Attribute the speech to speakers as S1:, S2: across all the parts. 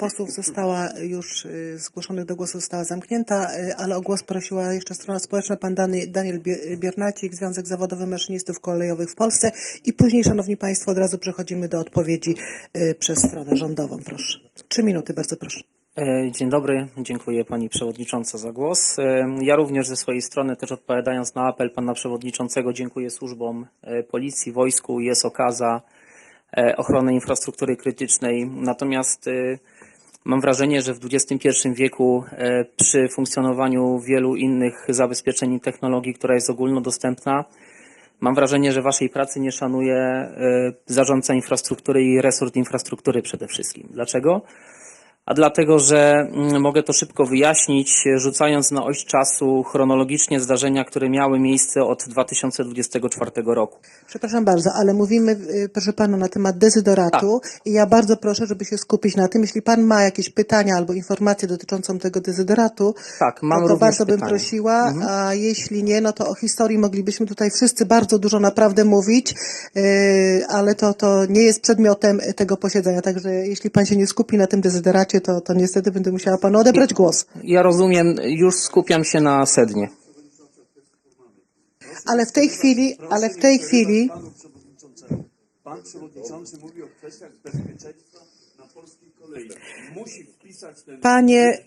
S1: posłów została już y, zgłoszonych do głosu została zamknięta, y, ale o głos prosiła jeszcze strona społeczna, pan Daniel Bie- Biernacik, Związek Zawodowy Maszynistów Kolejowych w Polsce i później, szanowni państwo, od razu przechodzimy do odpowiedzi y, przez stronę rządową, proszę. Trzy minuty, bardzo proszę.
S2: E, Dzień dobry, dziękuję Pani Przewodnicząca za głos. E, Ja również ze swojej strony, też odpowiadając na apel Pana Przewodniczącego, dziękuję służbom e, Policji, Wojsku, JSOK za e, ochronę infrastruktury krytycznej. Natomiast mam wrażenie, że w XXI wieku e, przy funkcjonowaniu wielu innych zabezpieczeń i technologii, która jest ogólnodostępna, Mam wrażenie, że waszej pracy nie szanuje e, zarządca infrastruktury i resort infrastruktury przede wszystkim. Dlaczego? A dlatego, że mm, mogę to szybko wyjaśnić, rzucając na oś czasu chronologicznie zdarzenia, które miały miejsce od 2024 roku.
S1: Przepraszam bardzo, ale mówimy, y, proszę pana, na temat dezydoratu i ja bardzo proszę, żeby się skupić na tym. Jeśli pan ma jakieś pytania albo informacje dotyczącą tego dezydoratu,
S2: Tak, mam
S1: no to bardzo bym
S2: pytanie. Mhm.
S1: prosiła, a jeśli nie, no to o historii moglibyśmy tutaj wszyscy bardzo dużo naprawdę mówić, yy, ale to, to nie jest przedmiotem tego posiedzenia, także jeśli pan się nie skupi na tym dezyderacie, to, to niestety będę musiała panu odebrać głos.
S2: Ja rozumiem, już skupiam się na sednie.
S1: Ale w tej chwili, ale w tej chwili.
S3: Pan przewodniczący mówi o kwestiach bezpieczeństwa na polskiej kolei. Musi wpisać ten
S1: Panie-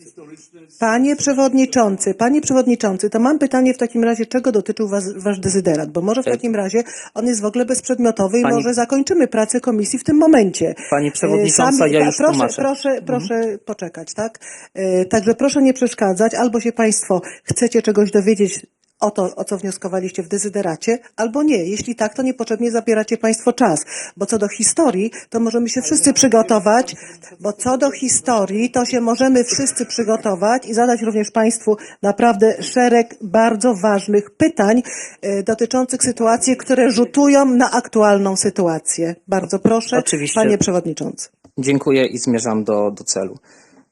S1: Panie przewodniczący, panie przewodniczący, to mam pytanie w takim razie, czego dotyczył was, wasz dezyderat? Bo może w
S2: Tak.
S1: takim razie on jest w ogóle bezprzedmiotowy i
S2: Pani-
S1: może zakończymy pracę komisji w tym momencie.
S2: Pani przewodnicząca,
S1: E,
S2: ja
S1: pa-
S2: już
S1: proszę,
S2: tłumaczę.
S1: proszę, proszę poczekać, tak? E, Także proszę nie przeszkadzać, albo się państwo chcecie czegoś dowiedzieć o to, o co wnioskowaliście w dezyderacie, albo nie. Jeśli tak, to niepotrzebnie zabieracie państwo czas. Bo co do historii, to możemy się wszyscy przygotować, bo co do historii, to się możemy wszyscy przygotować i zadać również państwu naprawdę szereg bardzo ważnych pytań e, dotyczących sytuacji, które rzutują na aktualną sytuację. Bardzo proszę,
S2: Oczywiście.
S1: panie przewodniczący.
S2: Dziękuję i zmierzam do, do celu.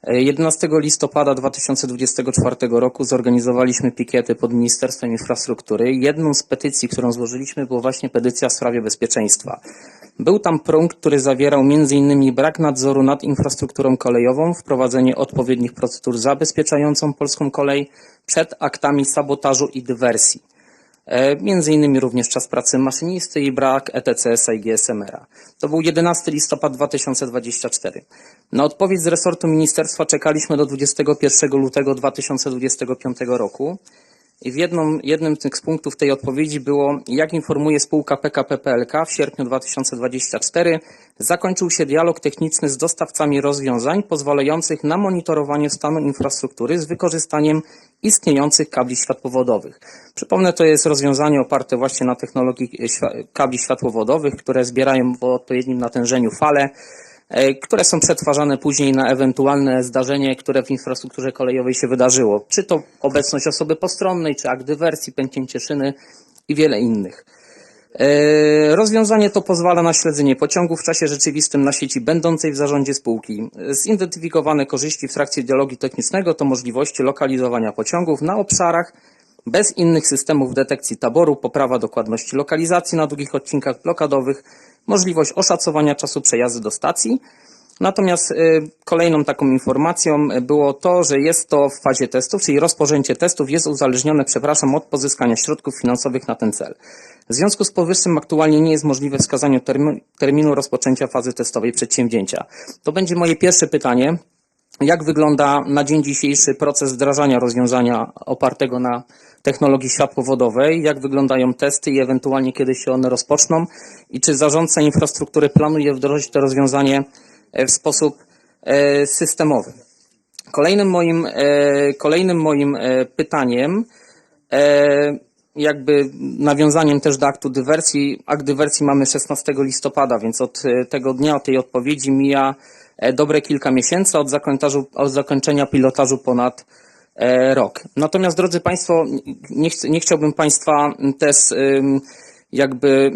S2: E, 11 listopada 2024 roku zorganizowaliśmy pikiety pod Ministerstwem Infrastruktury. Jedną z petycji, którą złożyliśmy, była właśnie petycja w sprawie bezpieczeństwa. Był tam punkt, który zawierał m.in. brak nadzoru nad infrastrukturą kolejową, wprowadzenie odpowiednich procedur zabezpieczającą polską kolej przed aktami sabotażu i dywersji. E, Między innymi również czas pracy maszynisty i brak ETCS-a i GSMR-a. To był 11 listopad 2024. Na odpowiedź z resortu ministerstwa czekaliśmy do 21 lutego 2025 roku. I w jedną, jednym z punktów tej odpowiedzi było, jak informuje spółka PKP PLK w sierpniu 2024, zakończył się dialog techniczny z dostawcami rozwiązań pozwalających na monitorowanie stanu infrastruktury z wykorzystaniem istniejących kabli światłowodowych. Przypomnę, to jest rozwiązanie oparte właśnie na technologii kabli światłowodowych, które zbierają w odpowiednim natężeniu fale, e, które są przetwarzane później na ewentualne zdarzenie, które w infrastrukturze kolejowej się wydarzyło. Czy to obecność osoby postronnej, czy akt dywersji, pęknięcie szyny i wiele innych. E, Rozwiązanie to pozwala na śledzenie pociągu w czasie rzeczywistym na sieci będącej w zarządzie spółki. Zidentyfikowane korzyści w trakcie dialogu technicznego to możliwości lokalizowania pociągów na obszarach bez innych systemów detekcji taboru, poprawa dokładności lokalizacji na długich odcinkach blokadowych, możliwość oszacowania czasu przejazdu do stacji. Natomiast y, kolejną taką informacją y, było to, że jest to w fazie testów, czyli rozpoczęcie testów jest uzależnione, przepraszam, od pozyskania środków finansowych na ten cel. W związku z powyższym aktualnie nie jest możliwe wskazanie termi- terminu rozpoczęcia fazy testowej przedsięwzięcia. To będzie moje pierwsze pytanie. Jak wygląda na dzień dzisiejszy proces wdrażania rozwiązania opartego na technologii światłowodowej? Jak wyglądają testy i ewentualnie kiedy się one rozpoczną? I czy zarządca infrastruktury planuje wdrożyć to rozwiązanie w sposób e, systemowy? Kolejnym moim, e, kolejnym moim e, pytaniem, e, jakby nawiązaniem też do aktu dywersji. Akt dywersji mamy 16 listopada, więc od e, tego dnia, od tej odpowiedzi mija e, dobre kilka miesięcy, od, od zakończenia pilotażu ponad e, rok. Natomiast, drodzy Państwo, nie, chcę, nie chciałbym Państwa też jakby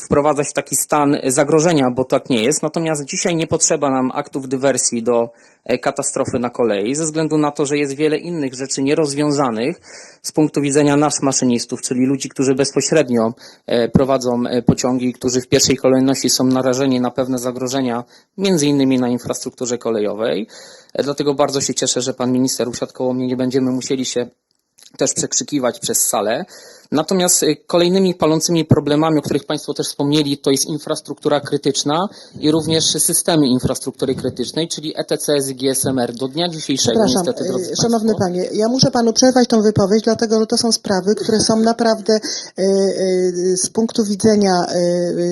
S2: wprowadzać w taki stan zagrożenia, bo tak nie jest. Natomiast dzisiaj nie potrzeba nam aktów dywersji do e, katastrofy na kolei, ze względu na to, że jest wiele innych rzeczy nierozwiązanych z punktu widzenia nas maszynistów, czyli ludzi, którzy bezpośrednio e, prowadzą e, pociągi, którzy w pierwszej kolejności są narażeni na pewne zagrożenia, między innymi na infrastrukturze kolejowej. Dlatego bardzo się cieszę, że pan minister usiadł koło mnie, nie będziemy musieli się też przekrzykiwać przez salę. Natomiast y, kolejnymi palącymi problemami, o których Państwo też wspomnieli, to jest infrastruktura krytyczna i również systemy infrastruktury krytycznej, czyli ETCS i GSMR. Do dnia dzisiejszego niestety, drodzy
S1: e,
S2: Państwo,
S1: szanowny panie, ja muszę panu przerwać tą wypowiedź, dlatego że to są sprawy, które są naprawdę e, z punktu widzenia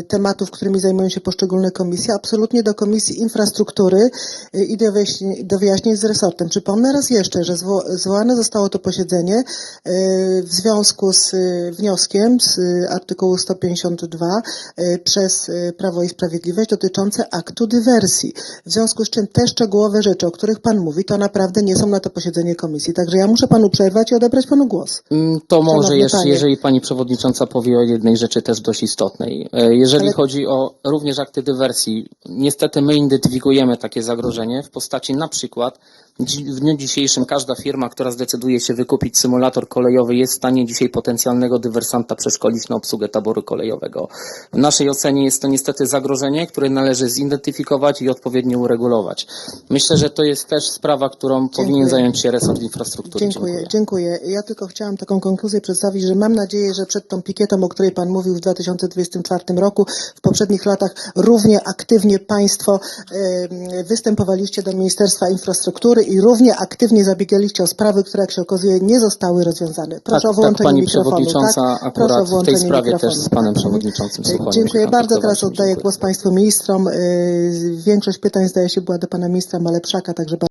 S1: tematów, którymi zajmują się poszczególne komisje, absolutnie do Komisji Infrastruktury i do wyjaśnień, do wyjaśnień z resortem. Przypomnę raz jeszcze, że zwo, zwołane zostało to posiedzenie w związku z wnioskiem z e, artykułu 152 e, przez e, Prawo i Sprawiedliwość dotyczące aktu dywersji. W związku z czym te szczegółowe rzeczy, o których Pan mówi, to naprawdę nie są na to posiedzenie komisji. Także ja muszę Panu przerwać i odebrać Panu głos.
S2: Mm, To może jeszcze,
S1: panie.
S2: jeżeli pani przewodnicząca powie o jednej rzeczy też dość istotnej. E, Jeżeli
S1: Ale-
S2: chodzi o również akty dywersji, niestety my identyfikujemy takie zagrożenie w postaci na przykład w dniu dzisiejszym każda firma, która zdecyduje się wykupić symulator kolejowy jest w stanie dzisiaj potencjalnego dywersanta przeszkolić na obsługę taboru kolejowego. W naszej ocenie jest to niestety zagrożenie, które należy zidentyfikować i odpowiednio uregulować. Myślę, że to jest też sprawa, którą powinien zająć się resort infrastruktury.
S1: Dziękuję, dziękuję. Ja tylko chciałam taką konkluzję przedstawić, że mam nadzieję, że przed tą pikietą, o której Pan mówił w 2024 roku, w poprzednich latach równie aktywnie Państwo występowaliście do Ministerstwa Infrastruktury i równie aktywnie zabiegaliście o sprawy, które jak się okazuje nie zostały rozwiązane. Proszę
S2: tak,
S1: o wyłączenie
S2: tak, pani
S1: mikrofonu.
S2: przewodnicząca
S1: tak? Proszę o
S2: akurat w tej sprawie
S1: mikrofonu.
S2: też z panem
S1: tak.
S2: przewodniczącym
S1: E,
S2: Suchoniem
S1: Dziękuję bardzo. Teraz oddaję
S2: Dziękuję.
S1: głos Państwu ministrom. E, Większość pytań zdaje się była do Pana Ministra Malepszaka, także